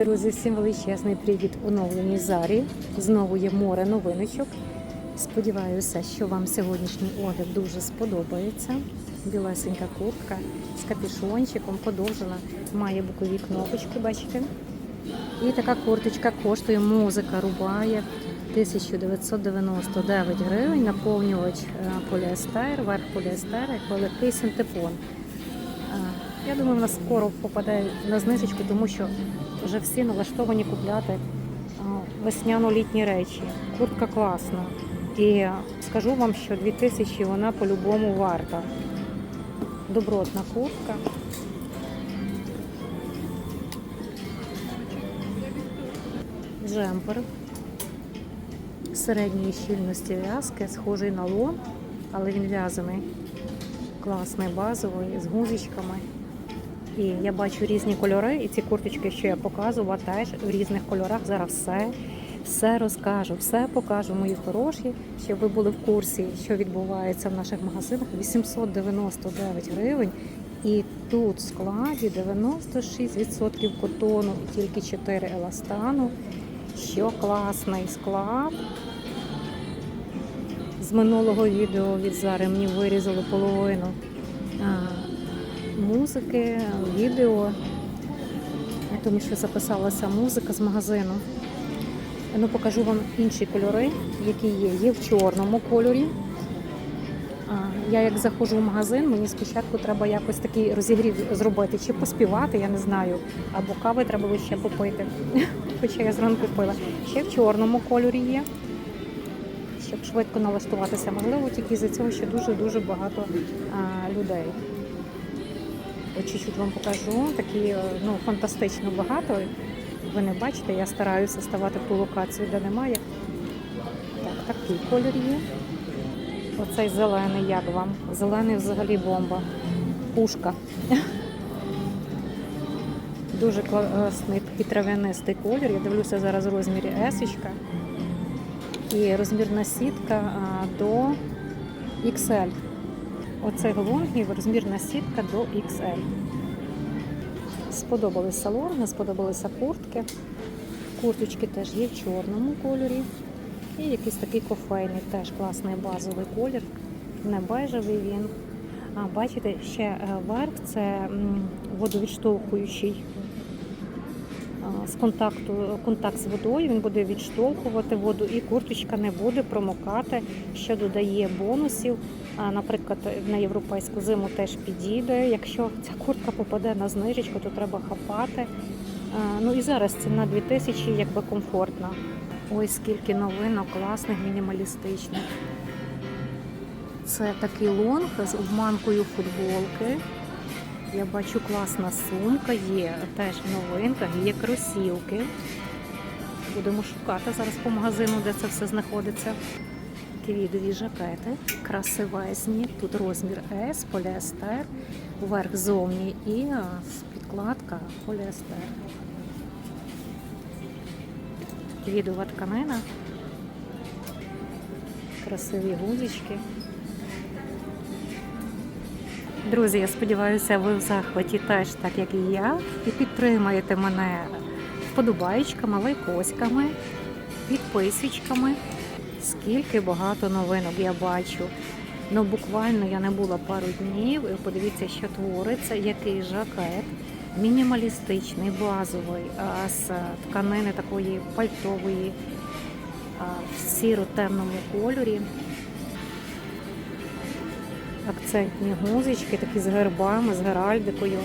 Друзі, всім величезний привіт оновленій зарі. Знову є море новиночок. Сподіваюся, що вам сьогоднішній огляд дуже сподобається. Білесенька куртка з капюшончиком, подовжена, має бокові кнопочки, бачите? І така курточка коштує музика рубає 1999 гривень, наповнювач е, поліестер, верх поліестера, як великий синтепон. Я думаю, вона скоро попаде на знижечку, тому що вже всі налаштовані купляти весняно-літні речі. Куртка класна. І скажу вам, що 2000 вона по-любому варта. Добротна куртка. Джемпер середньої щільності в'язки, схожий на лон, але він в'язаний. Класний, базовий, з гузичками. І я бачу різні кольори, і ці курточки, що я показувала, теж в різних кольорах. Зараз все, все розкажу, все покажу, мої хороші, щоб ви були в курсі, що відбувається в наших магазинах. 899 гривень. І тут в складі 96% котону і тільки 4 еластану. Що класний склад. З минулого відео від Зари мені вирізали половину музики, відео, тому що записалася музика з магазину. Ну, покажу вам інші кольори, які є. Є в чорному кольорі. Я як заходжу в магазин, мені спочатку треба якось такий розігрів зробити, чи поспівати, я не знаю, або кави треба було ще попити. Хоча я зранку пила. Ще в чорному кольорі є, щоб швидко налаштуватися. Можливо, тільки за цього ще дуже-дуже багато людей. Чуть-чуть вам покажу. Такі е, ну, фантастично багато. Ви не бачите, я стараюся ставати в ту локацію, де немає. Так, такий колір є. Оцей зелений, як вам? Зелений взагалі бомба. Пушка. Дуже класний такий трав'янистий колір. Я дивлюся зараз в розмірі есочка. І розмірна сітка до XL. Оцей лонгів розмірна сітка до XL. Сподобались салони, сподобалися куртки. Курточки теж є в чорному кольорі. І якийсь такий кофейний, теж класний базовий колір. Не бежевий він. А бачите, ще е, верх це водовідштовхуючий з контакту, контакт з водою, він буде відштовхувати воду і курточка не буде промокати, що додає бонусів. Наприклад, на європейську зиму теж підійде. Якщо ця куртка попаде на знижечку, то треба хапати. Ну і зараз ціна 2000 якби комфортна. Ой, скільки новинок, класних, мінімалістичних. Це такий лонг з обманкою футболки. Я бачу класна сумка, є теж в новинках, є кросівки. Будемо шукати зараз по магазину, де це все знаходиться. Квідові жакети, красивезні. Тут розмір S, поліестер, верх зовні і підкладка поліестер. Квідова тканина, красиві гузички. Друзі, я сподіваюся, ви в захваті теж, так як і я, і підтримаєте мене вподобаючками, лайкоськами, підписочками. Скільки багато новинок я бачу. Ну, буквально я не була пару днів. І подивіться, що твориться, який жакет. Мінімалістичний, базовий, з тканини такої пальтової, в сіро-темному кольорі. Акцентні гузички, такі з гербами, з геральдикою.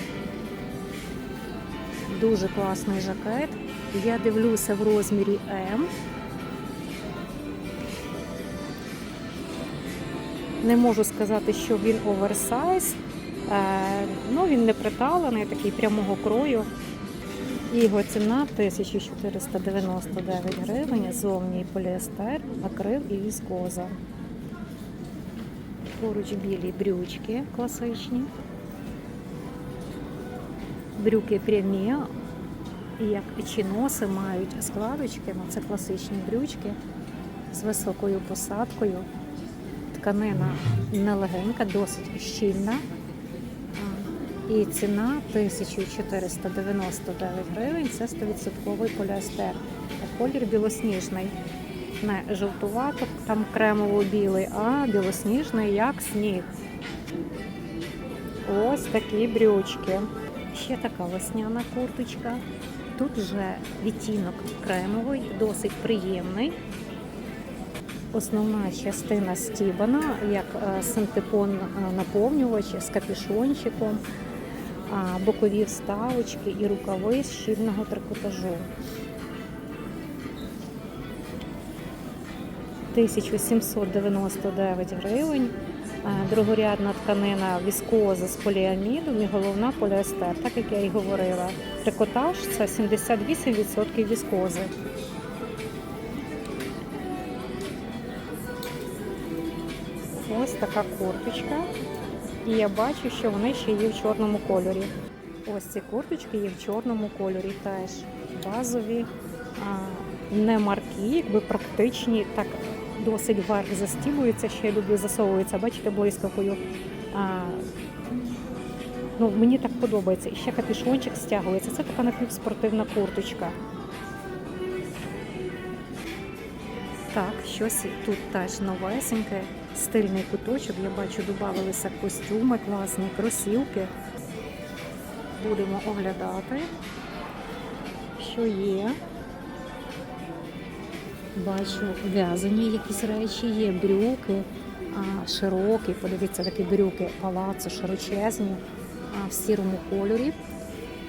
Дуже класний жакет. Я дивлюся в розмірі М. Не можу сказати, що він оверсайз. Е, Ну, він не приталений, такий прямого крою. Його ціна 1499 гривень. Зовні поліестер, акрил і віскоза. Поруч білі брючки класичні. Брюки прямі, і як чиноси мають складочки, ну це класичні брючки з високою посадкою. Тканина нелегенька, досить щільна. І ціна 1499 гривень. Це 100% поліестер. Колір білосніжний. Не жовтувато, там кремово-білий, а білосніжний, як сніг. Ось такі брючки. Ще така весняна курточка. Тут вже відтінок кремовий, досить приємний. Основна частина стібана, як е, синтепон е, наповнювач з капюшончиком, а, бокові вставочки і рукави з щільного трикотажу. 1799 гривень. Е, Другорядна тканина віскоза з поліамідом і головна поліестер, так як я і говорила. Трикотаж це 78% віскози. Ось така курточка. І я бачу, що вони ще є в чорному кольорі. Ось ці курточки є в чорному кольорі теж. Базові, а, не марки, якби практичні, так досить вверх застібуються, ще люблю засовуються, бачите, блискавкою. Ну, мені так подобається. І ще капюшончик стягується. Це така напівспортивна курточка. Так, щось тут теж новесеньке, стильний куточок. Я бачу, додавалися костюми класні, кросівки. Будемо оглядати, що є. Бачу в'язані якісь речі, є брюки а, широкі. Подивіться, такі брюки палацу широчезні а, в сірому кольорі.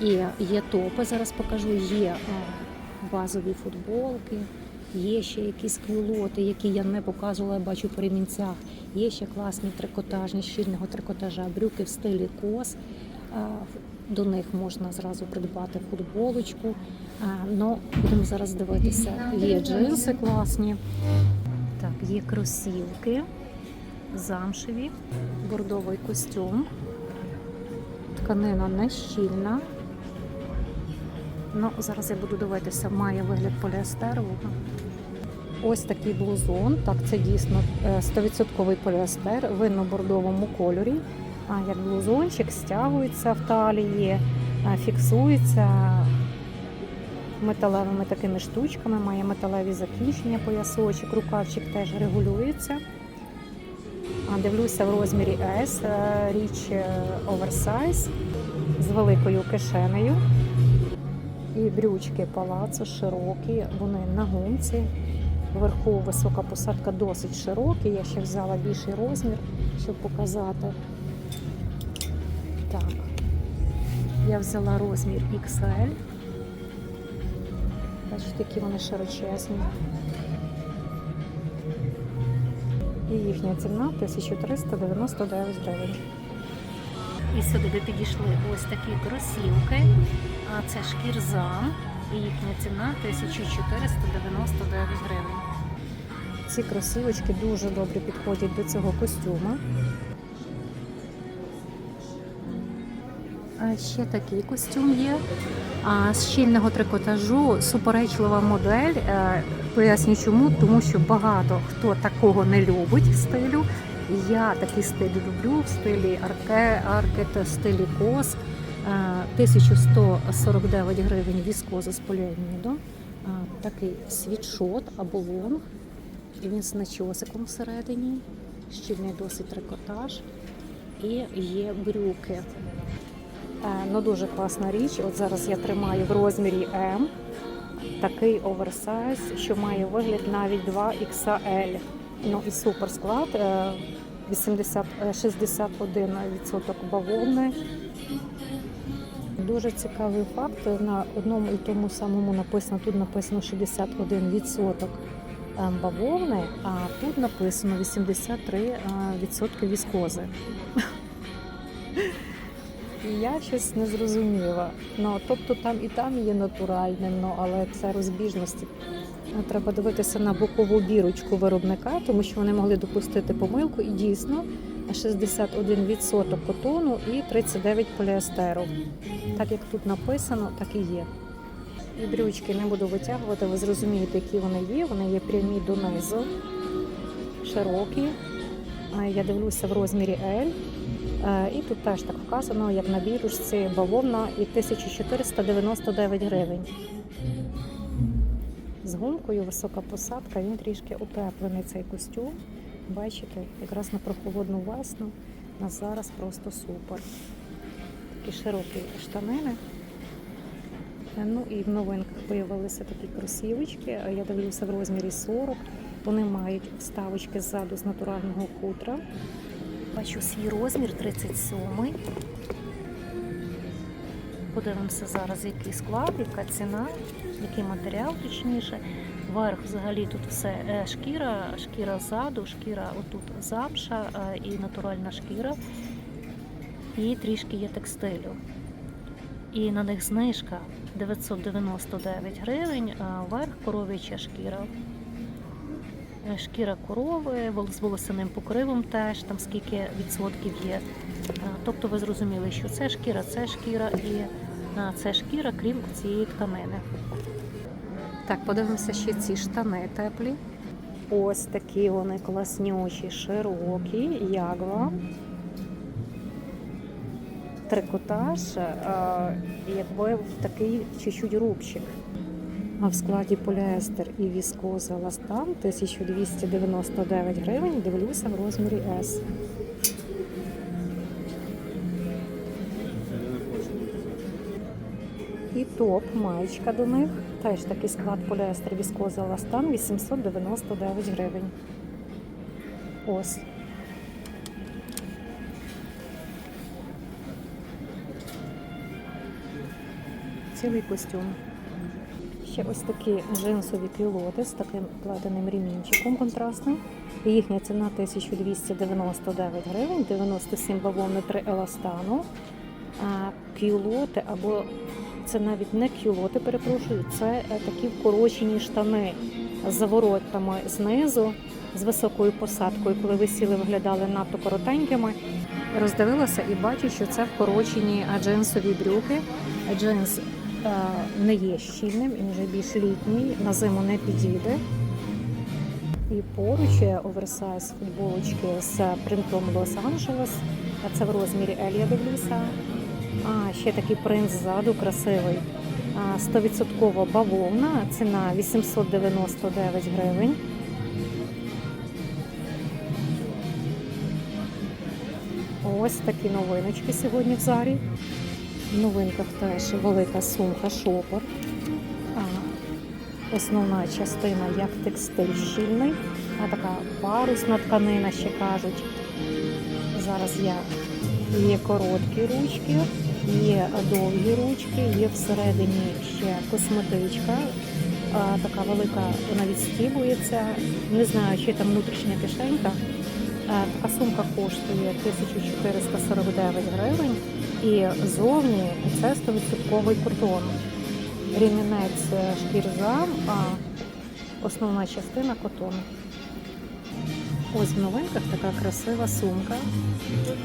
І є топи, зараз покажу, є а, базові футболки, є ще якісь кюлоти, які я не показувала, я бачу по ремінцях. Є ще класні трикотажні, щільного трикотажа, брюки в стилі кос. До них можна зразу придбати футболочку. Ну, будемо зараз дивитися. Є джинси класні. Так, є кросівки, замшеві, бордовий костюм. Тканина не щільна. Ну, зараз я буду дивитися, має вигляд поліестерового. Ось такий блузон. Так, це дійсно е, 100% поліестер в винно-бордовому кольорі. А як блузончик стягується в талії, фіксується металевими такими штучками, має металеві закінчення, поясочок, рукавчик теж регулюється. Дивлюся в розмірі S, е, річ е, оверсайз з великою кишенею. І брючки палацу широкі, вони на гумці. Вверху висока посадка досить широкі. Я ще взяла більший розмір, щоб показати. Так, я взяла розмір XL. Бачите, які вони широчезні. І їхня ціна 1399 гривень. І сюди підійшли ось такі кросівки. А це шкірза. І їхня ціна 1499 гривень. Ці кросівочки дуже добре підходять до цього костюма. Ще такий костюм є. З щільного трикотажу суперечлива модель. Е, Поясню чому, тому що багато хто такого не любить стилю. Я такий стиль люблю в стилі арке, аркет, в стилі кос. Е, 1149 гривень віскоза з поліамідом. Е, Такий світшот або лонг. Він з начосиком всередині, щільний досить трикотаж. І є брюки. Е, Ну, дуже класна річ. От зараз я тримаю в розмірі М. Такий оверсайз, що має вигляд навіть 2XL. Ну і супер склад. е, 80, е, 61% бавовни. Дуже цікавий факт. На одному і тому самому написано, тут написано 61% бавовни, а тут написано 83% віскози. І я щось не зрозуміла. Ну, тобто там і там є натуральне, ну, але це розбіжності. Ну, Треба дивитися на бокову бірочку виробника, тому що вони могли допустити помилку і дійсно 61% котону і 39% поліестеру. Так як тут написано, так і є. І брючки не буду витягувати, ви зрозумієте, які вони є. Вони є прямі донизу, широкі. Я дивлюся в розмірі L. Е, І тут теж так вказано, як на бірушці бавовна і 1499 гривень. З гумкою висока посадка, він трішки утеплений цей костюм. Бачите, якраз на прохолодну весну на зараз просто супер. Такі широкі штанини. Е, Ну і в новинках з'явилися такі кросівочки. Я дивлюся в розмірі 40. Вони мають вставочки ззаду з натурального хутра. Бачу свій розмір 37. Подивимося зараз, який склад, яка ціна, який матеріал точніше. Верх взагалі тут все е, шкіра, шкіра ззаду, шкіра отут замша е, і натуральна шкіра. І трішки є текстилю. І на них знижка 999 гривень, а верх коров'яча шкіра. Е, Шкіра корови з волосяним покривом теж, там скільки відсотків є. Тобто ви зрозуміли, що це шкіра, це шкіра і це шкіра, крім цієї тканини. Так, подивимося ще ці штани теплі. Ось такі вони класнючі, широкі, ягла. Трикотаж, е, якби в такий чуть-чуть рубчик. А в складі поліестер і віскоза ластан 1299 гривень. Дивлюся в розмірі S. І топ, маєчка до них. Теж такий склад поліестер віскоза ластан 899 гривень. Ось. Цілий костюм. Ще ось такі джинсові пілоти з таким вкладеним ремінчиком контрастним. Їхня ціна 1299 гривень, 97 бавовни 3 еластану. А кюлоти або це навіть не кюлоти, перепрошую, це е, такі вкорочені штани з заворотами знизу, з високою посадкою. Коли ви сіли, виглядали надто коротенькими. Роздивилася і бачу, що це вкорочені а, джинсові брюки. Джинс е, не є щільним, він вже більш літній, на зиму не підійде. І поруч є оверсайз футболочки з принтом Лос-Анджелес. Це в розмірі L, я. А, ще такий принт ззаду красивий. А, 100% бавовна, ціна 899 гривень. Ось такі новиночки сьогодні в зарі. В новинках теж велика сумка шопер. Основна частина як текстиль щільний, а така парусна тканина ще кажуть. Зараз я є короткі ручки, є довгі ручки, є всередині ще косметичка. Така велика, вона відстібується. Не знаю, чи там внутрішня кишенька. Така сумка коштує 1449 гривень. І зовні це 100% кордон. Рівнянець е, шкірзам, а основна частина котон. Ось в новинках така красива сумка.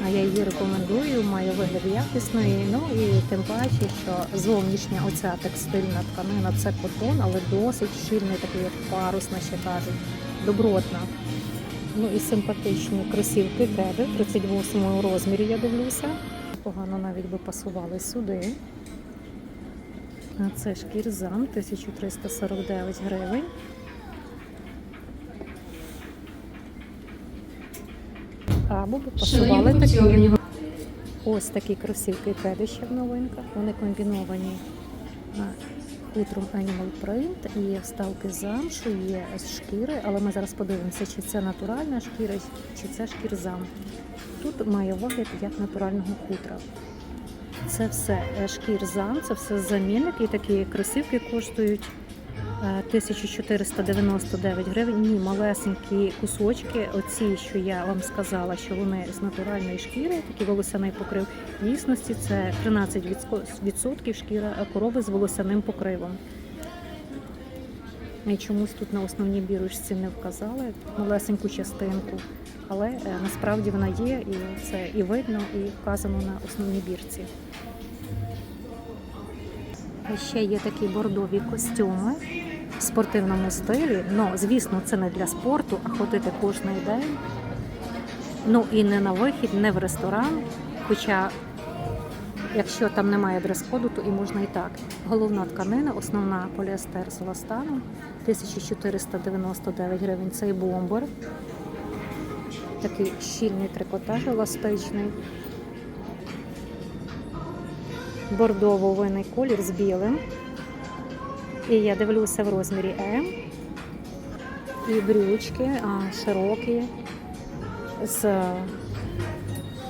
А я її рекомендую, має вигляд якісної. Ну і тим паче, що зовнішня оця текстильна тканина це котон, але досить щільний, такий як парусна, ще кажуть, добротна. Ну і симпатичні кросівки кеди 38 розмірі, я дивлюся. Погано навіть би пасували сюди. А це шкірзам 1349 гривень. Або б пасували такі. Ось такі кросівки кеди ще в новинках. Вони комбіновані а, хутром Animal Print і вставки з замшу, є з шкіри, але ми зараз подивимося, чи це натуральна шкіра, чи це шкірзам. Тут має вигляд як натурального хутра. Це все е, шкірзам, це все замінник, і такі кросівки коштують 1499 гривень. Ні, малесенькі кусочки, оці, що я вам сказала, що вони з натуральної шкіри, такий волосяний покрив. В дійсності це 13% шкіра корови з волосяним покривом. І чомусь тут на основній бірочці не вказали малесеньку частинку, але е, насправді вона є, і це і видно, і вказано на основній бірці. Ще є такі бордові костюми в спортивному стилі. Ну, звісно, це не для спорту, а ходити кожен день. Ну і не на вихід, не в ресторан. Хоча, якщо там немає дрес-коду, то і можна і так. Головна тканина, основна поліестер з еластаном, 1499 гривень. Цей бомбер. Такий щільний трикотаж еластичний. Бордово-винний колір з білим. І я дивлюся в розмірі М. І брючки а, широкі, з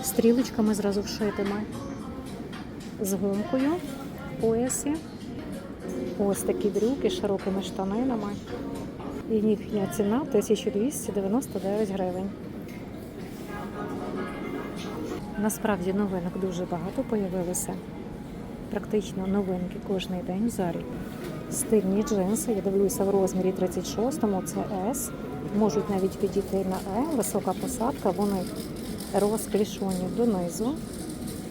стрілочками зразу вшитими, з гумкою в поясі. Ось такі брюки з широкими штанинами. І їхня ціна 1299 гривень. Насправді новинок дуже багато появилося. Практично новинки кожен день в. Стильні джинси, я дивлюся в розмірі 36-му, це S. Можуть навіть підійти на Е, висока посадка, вони розклішені донизу.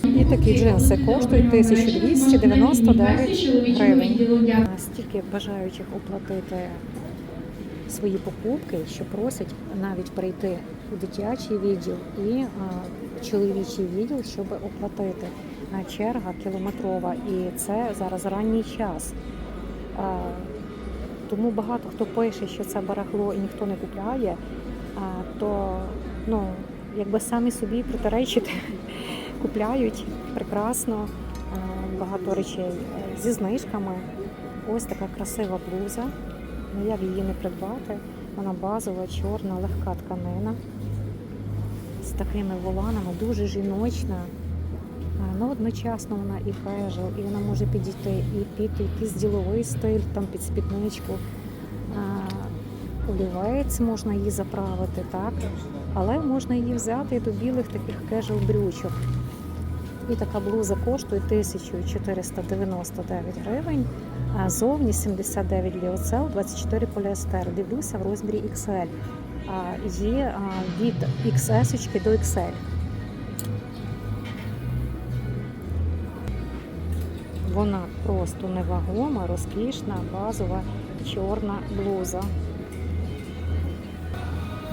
І такі джинси коштують 1299 гривень. Стільки бажаючих оплатити свої покупки, що просять навіть прийти у дитячий відділ і а, чоловічий відділ, щоб оплатити. А, Черга кілометрова, і це зараз ранній час. Тому багато хто пише, що це барахло і ніхто не купляє, то ну, якби самі собі протиречити, купляють прекрасно багато речей е, зі знижками. Ось така красива блуза. Ну, як її не придбати? Вона базова, чорна, легка тканина з такими воланами, дуже жіночна. А, Ну, одночасно вона і кежел, і вона може підійти і під якийсь діловий стиль, там під спідничку. Олівець можна її заправити, так? Але можна її взяти до білих таких кежел брючок. І така блуза коштує 1499 гривень, а зовні 79 ліоцел, 24 поліестер. Дивлюся в розмірі XL. Є від XS до XL. Вона просто невагома, розкішна, базова чорна блуза.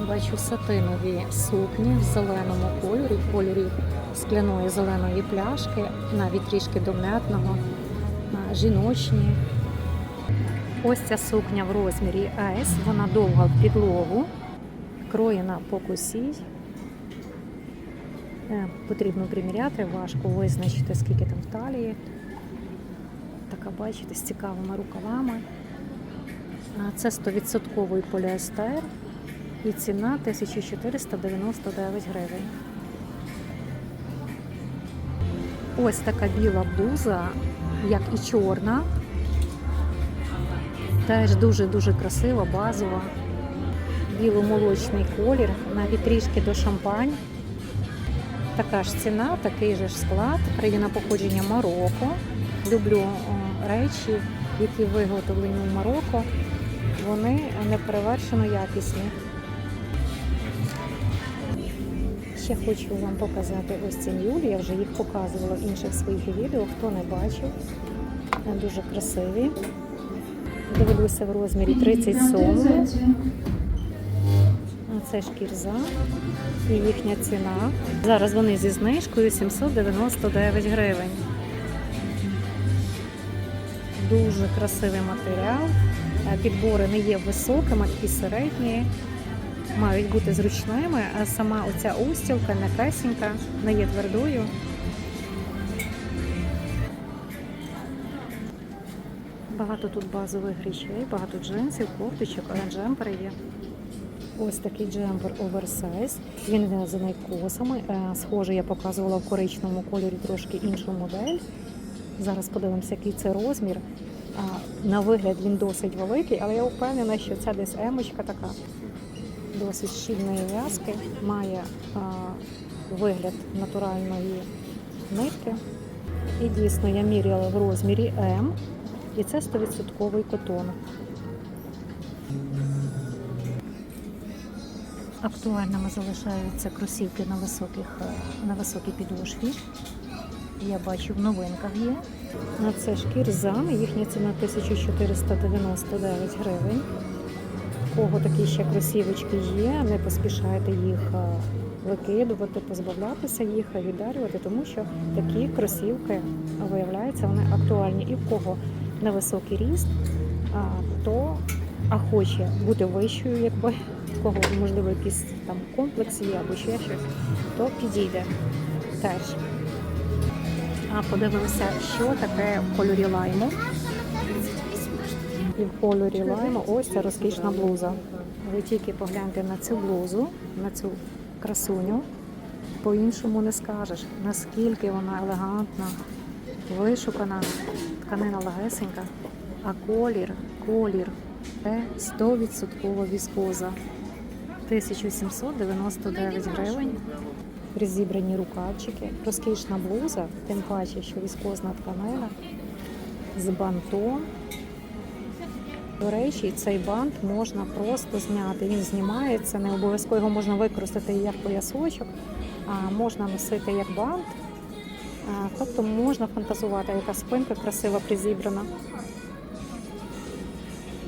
Бачу сатинові сукні в зеленому кольорі, в кольорі скляної зеленої пляшки, навіть трішки дом'ятного, а, жіночні. Ось ця сукня в розмірі S, вона довга в підлогу, кроєна по косі. Е, Потрібно приміряти, важко визначити, скільки там в талії. Така, бачите, з цікавими рукавами. Це 100% поліестер і ціна 1499 гривень. Ось така біла блуза, як і чорна. Теж дуже-дуже красива, базова. Біло-молочний колір, навіть трішки до шампань. Така ж ціна, такий же ж склад, країна походження Марокко. Люблю речі, які виготовлені в Марокко. Вони неперевершено якісні. Ще хочу вам показати ось ці мюлі. Я вже їх показувала в інших своїх відео. Хто не бачив, Вони дуже красиві. Дивлюся в розмірі 37. Це шкірза і їхня ціна. Зараз вони зі знижкою 799 гривень. Дуже красивий матеріал. Е, Підбори не є високими, такі середні. Мають бути зручними, а сама оця устілка м'якесенька, не є твердою. Багато тут базових речей, багато джинсів, кофточок, а джемпери є. Ось такий джемпер оверсайз. Він в'язаний косами. Е, Схоже, я показувала в коричневому кольорі трошки іншу модель. Зараз подивимося, який це розмір. На вигляд він досить великий, але я впевнена, що це десь емочка така досить щільної в'язки, має а, вигляд натуральної нитки. І дійсно я міряла в розмірі М, і це 100% котон. Актуальними залишаються кросівки на високих е, на високій підошві. Я бачу в новинках є. На це шкірзам, їхня ціна 1499 гривень. Кого такі ще кросівочки є, не поспішайте їх е, викидувати, позбавлятися їх, віддарювати, тому що такі кросівки, виявляється, вони актуальні. І в кого невисокий ріст, а, то а хоче бути вищою, якби в кого можливо якісь там комплекс є або ще щось, то підійде теж. Подивимося, що таке в кольорі лайму. І в кольорі лайму ось ця розкішна блуза. Ви тільки погляньте на цю блузу, на цю красуню. По-іншому не скажеш, наскільки вона елегантна, вишукана, тканина легесенька, а колір, колір це 100% віскоза. 1799 гривень. Розібрані рукавчики, розкішна блуза, тим паче, що віскозна тканина з бантом. До речі, цей бант можна просто зняти. Він знімається, не обов'язково його можна використати як поясочок, а можна носити як бант. Тобто можна фантазувати, яка спинка красиво призібрана.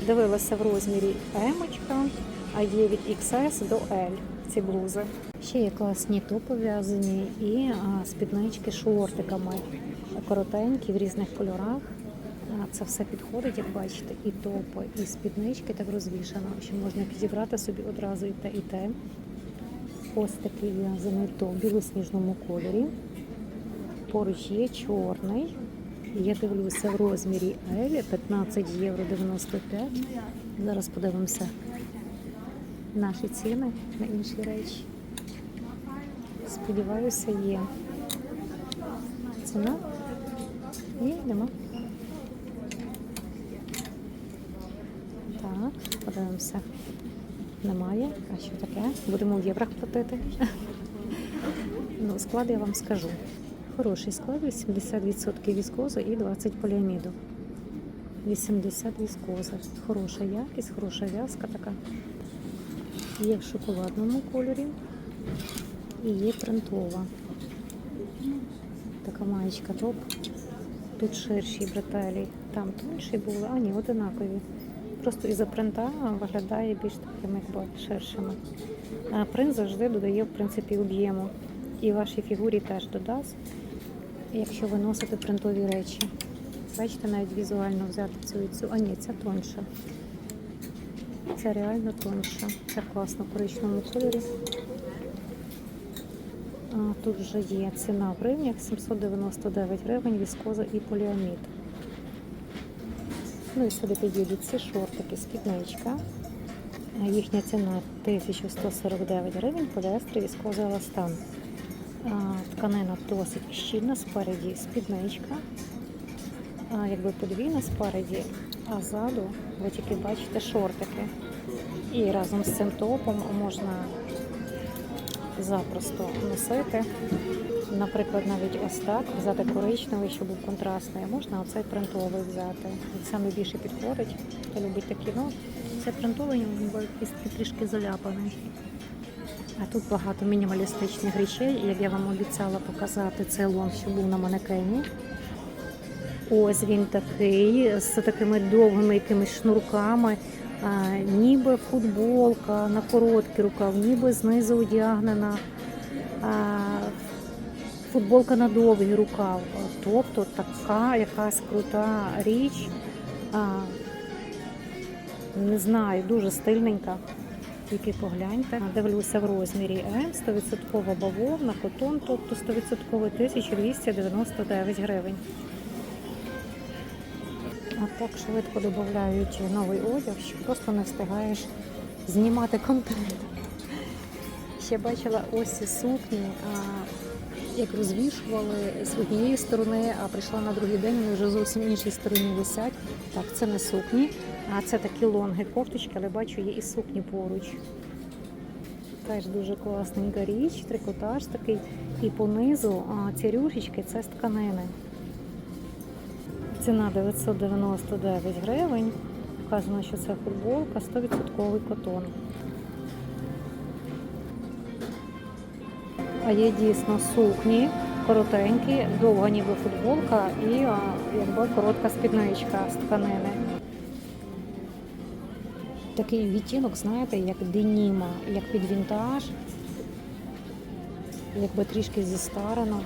Дивилася в розмірі емочка, а є від XS до L ці блузи. Ще є класні топи в'язані і спіднички шортиками коротенькі в різних кольорах. Це все підходить, як бачите, і топи, і спіднички так розвішано, що можна підібрати собі одразу і те, і те. Ось такий в'язаний топ в білосніжному кольорі. Поруч є чорний. Я дивлюся в розмірі L 15 євро 95. Зараз подивимося наші ціни на інші речі. Сподіваюся, є. Ціна? Ні, нема. Так, подивимося. Немає. А що таке? Будемо в єврах платити. Ну, склад я вам скажу. Хороший склад, 80% віскозу і 20 поліаміду. 80 віскоза. Хороша якість, хороша в'язка така. Є в шоколадному кольорі і є принтова. Така маєчка топ. Тут ширші бретелі, там тонші були, а ні, одинакові. Просто із-за принта виглядає більш такими ширшими. А принт завжди додає в принципі об'єму. І вашій фігурі теж додасть, якщо ви носите принтові речі. Бачите, навіть візуально взяти цю і цю. А ні, ця тонша. Це реально тонша. Це класно в коричневому кольорі. А, Тут вже є ціна в гривнях 799 гривень, віскоза і поліамід. Ну і сюди підійдуть ці шортики, спідничка. Їхня ціна 1149 гривень, поліестер, віскоза еластан. Тканина досить щільна, спереді спідничка, якби подвійна спереді, а ззаду ви тільки бачите шортики. І разом з цим топом можна запросто носити. Наприклад, навіть ось так взяти коричневий, щоб був контрастний, можна оцей принтовий взяти. Він саме більше підходить. Хто любить такі, ну це принтовий, він трішки заляпаний. А тут багато мінімалістичних речей, як я вам обіцяла показати цей лон, що був на манекені. Ось він такий, з такими довгими якимись шнурками, ніби футболка на короткий рукав, ніби знизу одягнена. Футболка на довгий рукав. Тобто така якась крута річ. Не знаю, дуже стильненька. Тільки погляньте. Дивлюся в розмірі М, 100% бавовна, котон, тобто 100% 1299 гривень. Так швидко додають новий одяг, що просто не встигаєш знімати контент. Ще бачила ось ці сукні, як розвішували з однієї сторони, а прийшла на другий день, вони вже зовсім іншій стороні висять. Так, це не сукні, а це такі лонги, кофточки, але бачу, є і сукні поруч. Теж дуже класненька річ, трикотаж такий. І понизу ці рюшечки це з тканини. Ціна 999 гривень. Вказано, що це футболка, 100% котон. А є дійсно сукні, коротенькі, довга ніби футболка і якби коротка спідничка з тканини. Такий відтінок, знаєте, як деніма, як під вінтаж. якби трішки зістарено.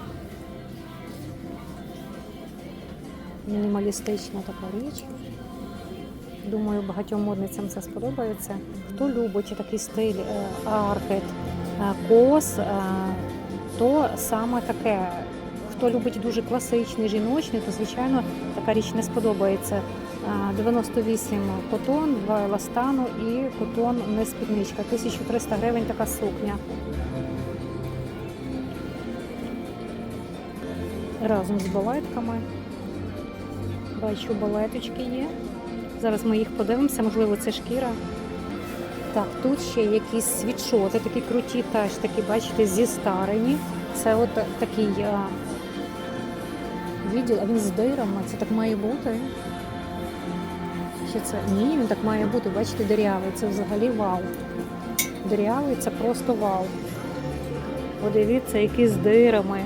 Мінімалістична така річ. Думаю, багатьом модницям це сподобається. Хто любить такий стиль е, аркет, е, кос, е, то саме таке. Хто любить дуже класичний жіночний, то звичайно така річ не сподобається. Е, 98 котон, 2 еластану і котон не спідничка. 1300 гривень така сукня. Разом з балетками. Бачу, балеточки є. Зараз ми їх подивимося, можливо, це шкіра. Так, тут ще якісь світшоти, такі круті, теж такі, бачите, зістарені. Це от такий а, відділ, а він з дирами. Це так має бути. Чи це? Ні, він так має бути, бачите, дирявий. Це взагалі вау. Дирявий це просто вау. Подивіться, які з дирами.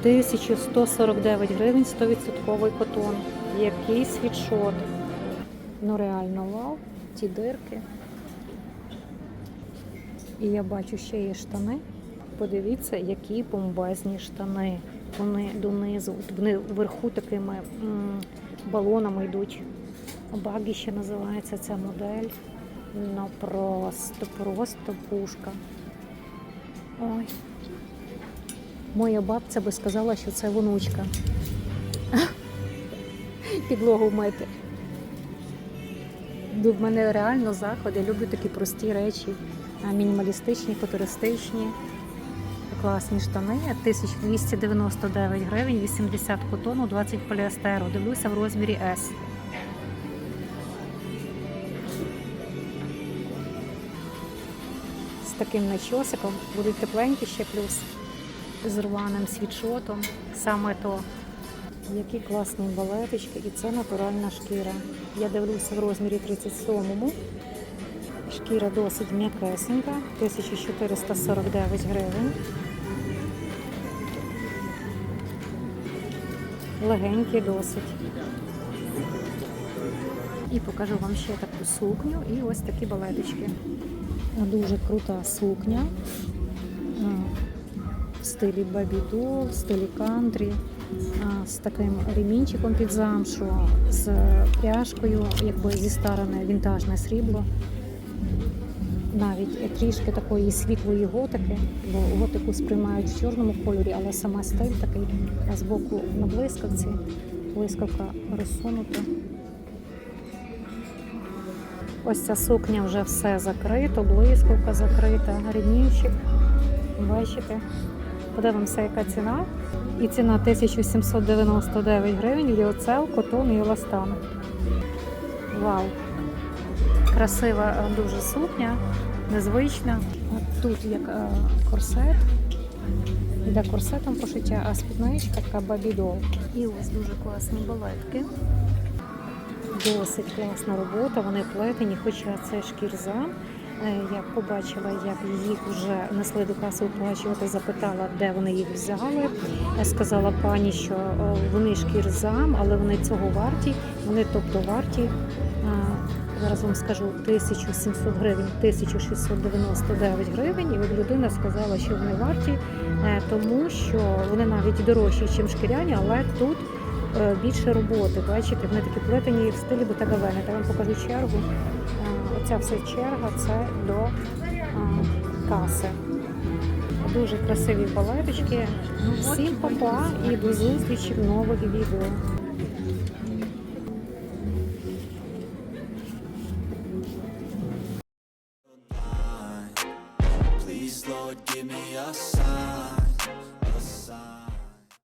1149 гривень 100% котон. Який світшот. Ну реально вау, ті дирки. І я бачу, ще є штани. Подивіться, які бомбезні штани. Вони донизу, вони вверху такими м, балонами йдуть. Багі ще називається ця модель. Ну просто, просто пушка. Ой. Моя бабця би сказала, що це вонучка. Підлогу мити. В мене реально заход. Я люблю такі прості речі, мінімалістичні, футуристичні. Класні штани. 1299 гривень, 80 котону, 20 поліестеру. Дивлюся в розмірі S. З таким начосиком будуть тепленькі ще плюс з рваним світшотом. Саме то. Які класні балеточки, і це натуральна шкіра. Я дивлюся в розмірі 37-му. Шкіра досить м'якесенька, 1449 гривень. Легенькі досить. І покажу вам ще таку сукню і ось такі балеточки. Дуже крута сукня. В стилі бабіду, в стилі кантрі, з таким ремінчиком під замшу, з пряжкою, якби зістарене вінтажне срібло. Навіть трішки такої світлої готики, бо готику сприймають в чорному кольорі, але саме стиль такий а збоку на блискавці, блискавка розсунута. Ось ця сукня вже все закрито, блискавка закрита, ремінчик. Бачите? Подивимося, яка ціна. І ціна 1799 гривень, ліоцел, котон і еластан. Вау! Красива е, дуже сукня, незвична. От тут як е, корсет. Іде корсетом пошиття, а спідничка така бабідол. І ось дуже класні балетки. Досить класна робота, вони плетені, хоча це шкірза. Е, Я побачила, як їх вже несли до каси оплачувати, запитала, де вони їх взяли. Е, Сказала пані, що е, вони шкірзам, але вони цього варті. Вони тобто варті. Зараз вам скажу 1700 гривень, 1699 гривень. І от людина сказала, що вони варті, тому що вони навіть дорожчі, ніж шкіряні, але тут більше роботи. Бачите, вони такі плетені в стилі Ботагавени. Я вам покажу чергу. Оця вся черга це до а, каси. Дуже красиві балеточки. Всім папа і до зустрічі в нових відео.